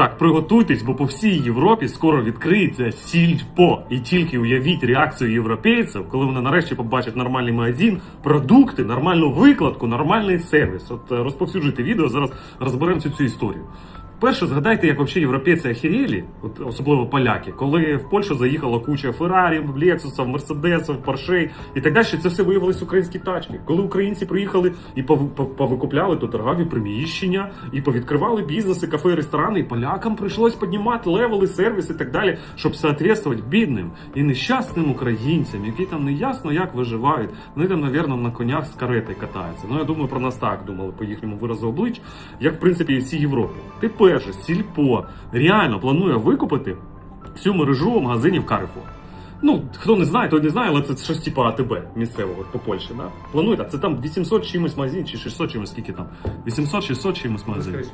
Так, приготуйтесь, бо по всій Європі скоро відкриється сільпо. І тільки уявіть реакцію європейців, коли вони нарешті побачать нормальний магазин, продукти, нормальну викладку, нормальний сервіс. От е, розповсюджуйте відео, зараз розберемо цю, цю історію. Перше, згадайте, як взагалі європейці охерєлі, от особливо поляки, коли в Польщу заїхала куча Феррарів, Лексусів, Мерседесів, Поршей і так далі. Це все виявилось українські тачки. Коли українці приїхали і пов- пов- повикупляли тут торгові приміщення, і повідкривали бізнеси, кафе, ресторани, і полякам прийшлось піднімати левели, сервіс і так далі, щоб соответствувати бідним і нещасним українцям, які там не ясно як виживають. Вони там, навірно, на конях з карети катаються. Ну я думаю, про нас так думали по їхньому виразу облич, як в принципі і всій Європі. Ти перше, сільпо реально планує викупити всю мережу магазинів Carrefour. Ну, хто не знає, той не знає, але це щось типу АТБ місцевого по Польщі. Да? Плануєте, це там 800 чимось магазин, чи 600 чимось, скільки там? 800-600 чимось магазинів.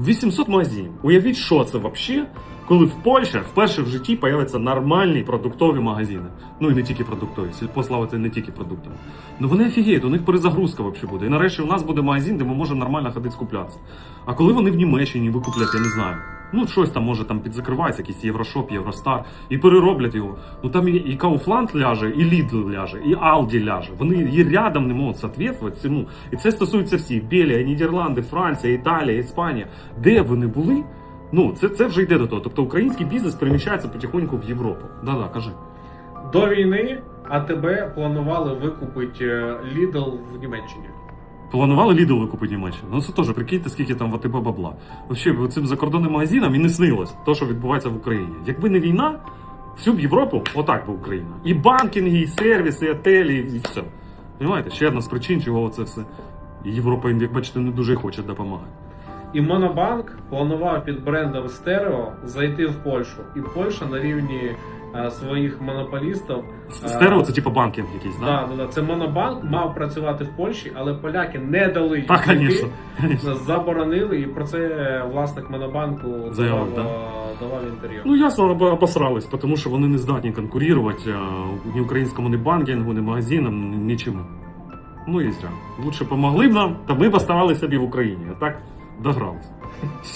800 магазинів. Уявіть, що це взагалі, коли в Польщі вперше в житті появляться нормальні продуктові магазини. Ну і не тільки продуктові, сільпо славиться не тільки продуктами. Ну вони офігіють, у них перезагрузка взагалі буде. І нарешті у нас буде магазин, де ми можемо нормально ходити скуплятися. А коли вони в Німеччині викуплять, я не знаю. Ну, щось там може там підзакривається, якийсь Єврошоп, Євростар, і перероблять його. Ну там і, і Kaufland ляже, і Lidl ляже, і Aldi ляже. Вони і рядом не можуть соответствувати цьому. І це стосується всіх: Бельгія, Нідерланди, Франція, Італія, Іспанія. Де вони були? Ну, це, це вже йде до того. Тобто український бізнес переміщається потихоньку в Європу. Да-да, кажи. До війни АТБ планували викупити е, Lidl в Німеччині. Планували Lidl викупити Німеччину. Ну це теж прикиньте, скільки там в АТБ бабла. Взагалі, цим закордонним магазинам і не снилось те, що відбувається в Україні. Якби не війна, всю б Європу отак би Україна. І банкінги, і сервіси, і отелі, і все. Понимаєте? Ще одна з причин, чого це все. І Європа їм, як бачите, не дуже хоче допомагати. І Монобанк планував під брендом Стерео зайти в Польщу. І Польща на рівні своїх монополістів. е, Стерео це типу банкінг якийсь, так? Да, да, да. Це Монобанк мав працювати в Польщі, але поляки не дали їм Так, звісно. заборонили, і про це власник Монобанку Заявив, давав, да? е, давав інтерв'ю. Ну, ясно, об- обосрались, тому що вони не здатні конкурувати ні українському, ні банкінгу, ні магазинам, нічому. Ну і зря. Лучше помогли б нам, та ми б оставались собі в Україні. А так догрались. Все.